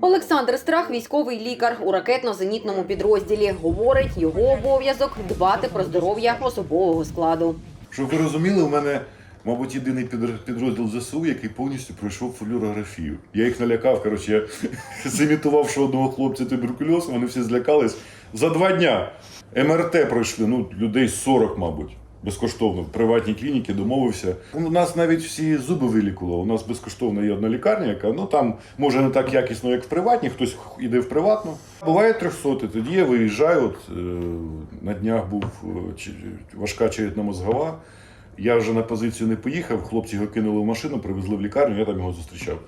Олександр Страх, військовий лікар у ракетно-зенітному підрозділі. Говорить, його обов'язок дбати про здоров'я особового складу. Щоб ви розуміли, у мене, мабуть, єдиний підрозділ ЗСУ, який повністю пройшов флюорографію. Я їх налякав, коротше, я зімітував, що одного хлопця туберкульоз, вони всі злякались. За два дня МРТ пройшли, ну, людей 40, мабуть. Безкоштовно в приватній клініці домовився. У нас навіть всі зуби вилікували. У нас безкоштовно є одна лікарня, яка ну там може не так якісно, як в приватній, хтось іде в приватну. Буває 300, тоді я виїжджаю. От, е, на днях був е, важка черепно-мозгова. Я вже на позицію не поїхав, хлопці його кинули в машину, привезли в лікарню, я там його зустрічав.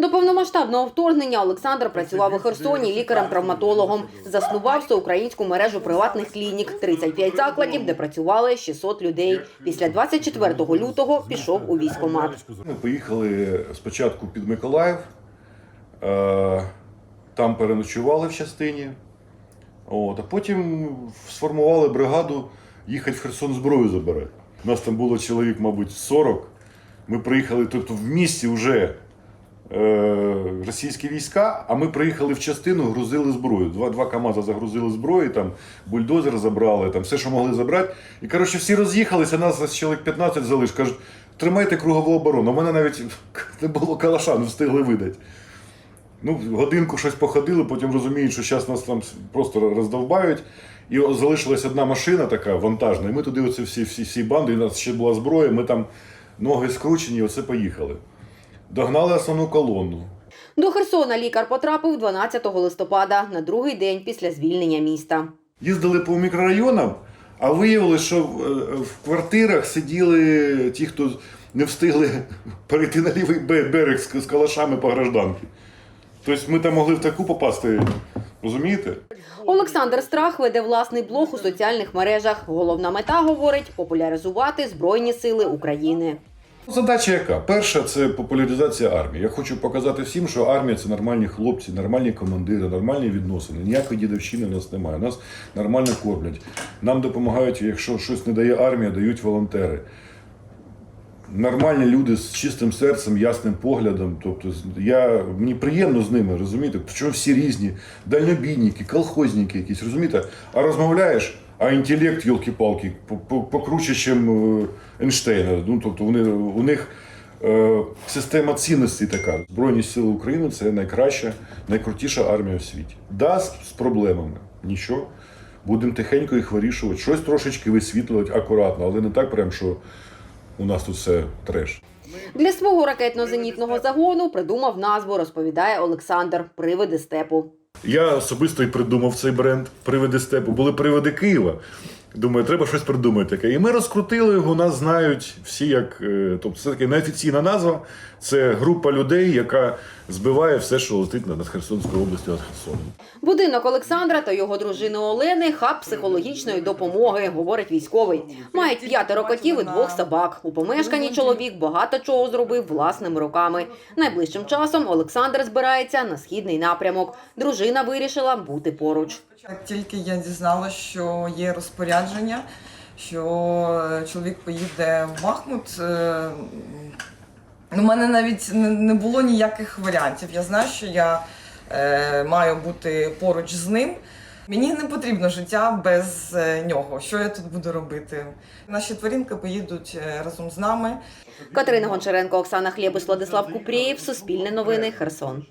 До повномасштабного вторгнення Олександр працював у Херсоні лікарем-травматологом. Заснував всеукраїнську мережу приватних клінік, 35 закладів, де працювали 600 людей. Після 24 лютого пішов у військкомат. Ми поїхали спочатку під Миколаїв, е, там переночували в частині, от, а потім сформували бригаду їхати в Херсон зброю забирати. У нас там було чоловік, мабуть, 40. Ми приїхали, тобто в місті вже російські війська, а ми приїхали в частину, грузили зброю. Два, два КАМАЗа загрузили зброю, там бульдозер забрали, там все, що могли забрати. І коротше, всі роз'їхалися, нас чоловік 15 залиш. Кажуть, тримайте кругову оборону. У мене навіть не було калаша, не встигли видати. Ну, годинку щось походили, потім розуміють, що зараз нас там просто роздовбають. І залишилась одна машина така вантажна, і ми туди оце всі, всі, всі банди, і у нас ще була зброя, ми там ноги скручені, оце поїхали. Догнали основну колону. До Херсона лікар потрапив 12 листопада, на другий день після звільнення міста. Їздили по мікрорайонам, а виявилось, що в, е, в квартирах сиділи ті, хто не встигли перейти на лівий берег з, з калашами по гражданки. Тобто ми там могли в таку попасти, розумієте? Олександр Страх веде власний блог у соціальних мережах. Головна мета говорить популяризувати збройні сили України. Задача яка? Перша це популяризація армії. Я хочу показати всім, що армія це нормальні хлопці, нормальні командири, нормальні відносини. Ніякої дідовщини у нас немає. Нас нормально кормлять. Нам допомагають, якщо щось не дає армія, дають волонтери. Нормальні люди з чистим серцем, ясним поглядом. Тобто, я, мені приємно з ними, розумієте? Причому всі різні, дальнобійники, колхозники якісь, розумієте? А розмовляєш, а інтелект, йолки-палки, по- по- покруче, ніж Ейнштейна. Ну, тобто вони, у них е, система цінностей така. Збройні сили України це найкраща, найкрутіша армія в світі. Да, з, з проблемами. Нічого. Будемо тихенько їх вирішувати. Щось трошечки висвітлювати акуратно, але не так, прям, що у нас тут все треш. Для свого ракетно-зенітного загону придумав назву, розповідає Олександр Привиди степу. Я особисто і придумав цей бренд Привиди степу. Були привиди Києва. Думаю, треба щось придумати таке. І ми розкрутили його, нас знають всі як. е, Тобто це така неофіційна назва. Це група людей, яка збиває все, що летить над Херсонською областю над Херсоном. Будинок Олександра та його дружини Олени хаб психологічної допомоги, говорить військовий. Мають п'ятеро котів і двох собак. У помешканні чоловік багато чого зробив власними руками. Найближчим часом Олександр збирається на східний напрямок. Дружина вирішила бути поруч. Як тільки я дізналася, що є розпорядження, що е, чоловік поїде в Бахмут, е, у мене навіть не- було ніяких варіантів. Я знаю, що я е, маю бути поруч з ним. Мені не потрібно життя без е, нього. Що я тут буду робити? Наші тваринки поїдуть е, разом з нами. Катерина Гончаренко, Оксана Хлєбус, Владислав Купрієв, Суспільне новини, Херсон.